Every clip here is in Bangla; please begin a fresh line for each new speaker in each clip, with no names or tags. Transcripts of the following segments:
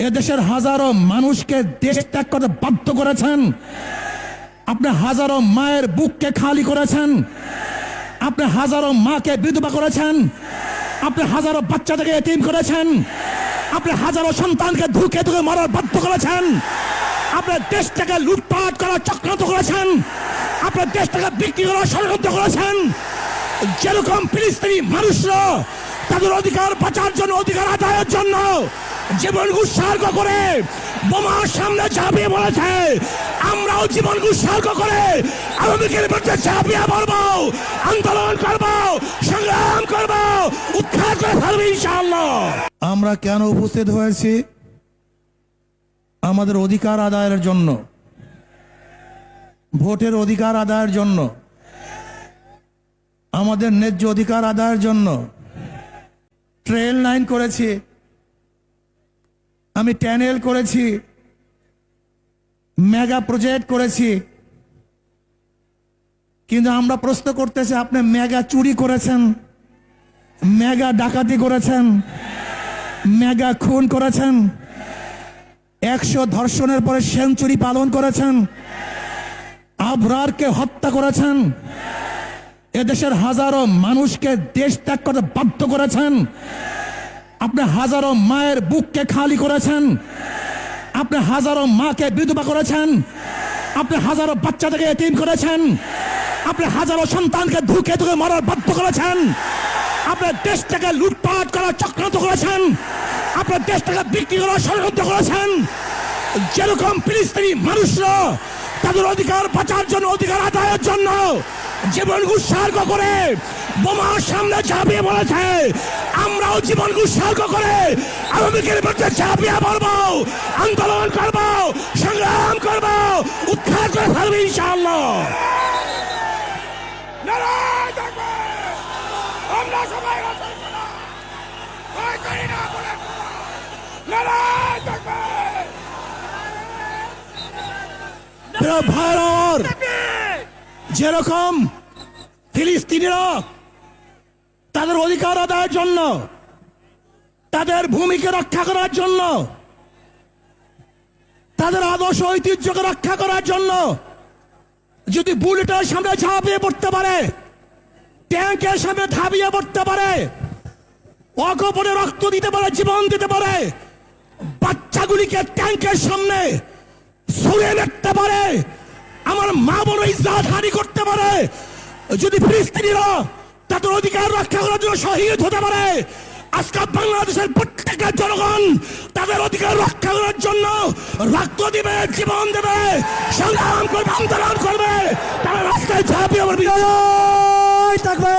এদেশের হাজারো মানুষকে দেশ ত্যাগ করতে বাধ্য করেছেন। আপনি হাজারো মায়ের বুককে খালি করেছেন। আপনি হাজারো মাকে বিধবা করেছেন। আপনি হাজারো বাচ্চাদেরকে এতিম করেছেন। আপনি হাজারো সন্তানকে ধুকে ধুকে মারার বাধ্য করেছেন। আপনার দেশটাকে লুটপাট করার চক্রান্ত করেছেন। আপনার দেশটাকে বিক্রি করার ষড়যন্ত্র করেছেন। যেরকম ফিলিস্তিনি মানুষরা তাদের অধিকার বাঁচার জন্য, অধিকার আদায়ের জন্য জীবন উৎসর্গ করে বোমার সামনে ঝাঁপিয়ে বলেছে আমরাও জীবন উৎসর্গ করে আওয়ামীকের বিরুদ্ধে ঝাঁপিয়ে পড়ব, আন্দোলন করব, সংগ্রাম করব উদ্ধার করে ইনশাআল্লাহ। আমরা কেন উপস্থিত হয়েছি? আমাদের অধিকার আদায়ের জন্য। ভোটের অধিকার আদায়ের জন্য। আমাদের ন্যায্য অধিকার আদায়ের জন্য। ট্রেন লাইন করেছি। আমি ট্যানেল করেছি, মেগা প্রজেক্ট করেছি, কিন্তু আমরা প্রশ্ন করতেছি, আপনি মেগা চুরি করেছেন, মেগা ডাকাতি করেছেন, মেগা খুন করেছেন, একশো ধর্ষণের পরে সেঞ্চুরি পালন করেছেন, আবরারকে হত্যা করেছেন, এদেশের হাজারো মানুষকে দেশ ত্যাগ করতে বাধ্য করেছেন আপনি হাজারো মায়ের বুককে খালি করেছেন। আপনি হাজারো মাকে বিধবা করেছেন। আপনি হাজারো বাচ্চাদেরকে এতিম করেছেন। আপনি হাজারো সন্তানকে ধুকে ধুকে মারার বাধ্য করেছেন। আপনার দেশটাকে লুটপাট করার চক্রান্ত করেছেন। আপনার দেশটাকে বিক্রি করার ষড়যন্ত্র করেছেন। যেরকম ফিলিস্তিনি মানুষরা তাদের অধিকার বাঁচার জন্য, অধিকার আদায়ের জন্য। জীবন উৎসর্গ করে বোমার সামনে ঝাঁপিয়ে বলেছে আমরাও জীবন উৎসর্গ করে আওয়ামীকের বিরুদ্ধে ঝাঁপিয়ে পড়ব, আন্দোলন করব, সংগ্রাম করব, উদ্ধার করে ফেলবে ইনশাআল্লাহ। প্রিয় ভাইরার যেরকম ফিলিস্তিনিরা তাদের অধিকার আদায়ের জন্য তাদের ভূমিকে রক্ষা করার জন্য তাদের আদর্শ ঐতিহ্যকে রক্ষা করার জন্য যদি বুলেটের সামনে ঝাঁপিয়ে পড়তে পারে ট্যাঙ্কের সামনে ধাবিয়ে পড়তে পারে অগোপনে রক্ত দিতে পারে জীবন দিতে পারে বাচ্চাগুলিকে ট্যাঙ্কের সামনে ছুড়ে দেখতে পারে। আমার মা বড় ইজ্জাত হানি করতে পারে। যদি ফিলিস্তিনিরা তাদের অধিকার রক্ষা করার জন্য শহীদ হতে পারে আজকে বাংলাদেশের প্রত্যেকটা জনগণ তাদের অধিকার রক্ষা করার জন্য রক্ত দিবে জীবন দেবে সংগ্রাম করবে আন্দোলন করবে। তারা রাস্তায় ঝাঁপিয়ে পড়বে।
জয় থাকবে।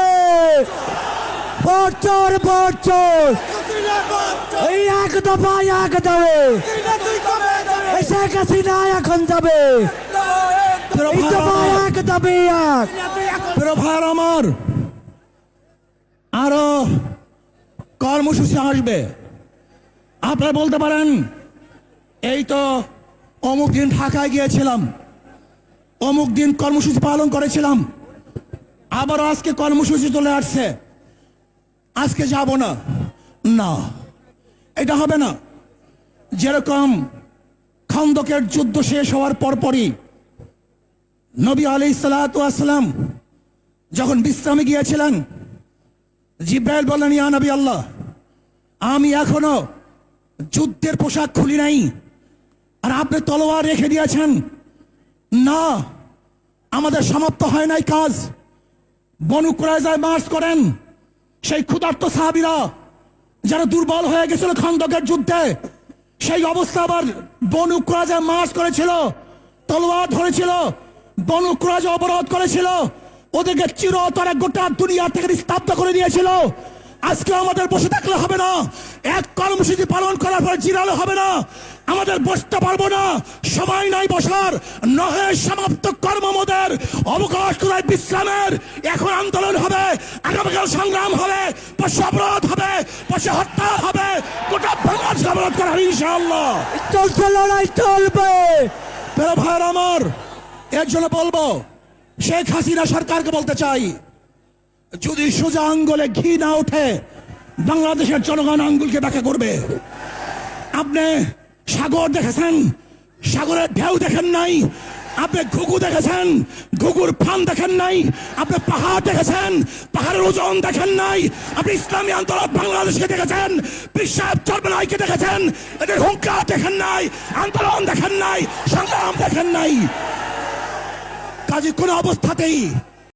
বছর বছর। এই এক দফা এক দাবে এখন যাবে। এক।
ভাইয়ার আমার, আরও কর্মসূচি আসবে। আপনারা বলতে পারেন, এই তো অমুক দিন ঢাকায় গিয়েছিলাম, অমুক দিন কর্মসূচি পালন করেছিলাম, আবার আজকে কর্মসূচি চলে আসছে। আজকে যাব না। না, এটা হবে না। যেরকম খন্দকের যুদ্ধ শেষ হওয়ার পরপরই নবী আলি সালাম যখন বিশ্রামে গিয়েছিলেন, জিব্রাইল বললেন, ইয়া নবী আল্লাহ, আমি এখনও যুদ্ধের পোশাক খুলি নাই আর আপনি তলোয়ার রেখে দিয়েছেন। না, আমাদের সমাপ্ত হয় নাই কাজ। বনু কুরাইজায় মার্চ করেন। সেই ক্ষুধার্ত সাহাবিরা যারা দুর্বল হয়ে গেছিল খন্দকের যুদ্ধে সেই অবস্থা আবার বনু মাস করেছিল, তলোয়ার ধরেছিল, বনু কুরাইজ অবরোধ করেছিল, ওদেরকে চিরতরে গোটা দুনিয়া থেকে স্তব্ধ করে দিয়েছিল আজকে আমাদের বসে থাকলে হবে না, এক কর্মসূচি পালন করার পর জিরালে হবে না আমাদের বসতে পারব না। সময় নাই বসার। নহে সমাপ্ত কর্মমোদের অবকাশ কোথায়? বিশ্রামের। এখন আন্দোলন হবে। আগামীকাল সংগ্রাম হবে। পশু অবরোধ হবে। পশু হত্যা হবে। গোটা বাংলাদেশ অবরোধ করা হবে ইনশাআল্লাহ।
চলছে লড়াই চলবে।
প্রিয় ভাইয়ের আমার এর জন্য বলব শেখ হাসিনা সরকারকে বলতে চাই যদি সোজা আঙ্গুলে ঘি না ওঠে বাংলাদেশের জনগণ আঙ্গুলকে ব্যাখ্যা করবে। আপনি সাগর দেখেছেন? সাগরের ঢেউ দেখেন নাই। আপনি ঘুঘু দেখেছেন? ঘুঘুর ফান দেখেন নাই? আপনি পাহাড় দেখেছেন? পাহাড়ের ওজন দেখেন নাই? আপনি ইসলামী আন্দোলন বাংলাদেশকে দেখেছেন? বিশ্বাস চর্মনাইকে দেখেছেন? এদের হুঙ্কার দেখেন নাই? আন্দোলন দেখেন নাই? সংগ্রাম দেখেন নাই? কাজে কোনো অবস্থাতেই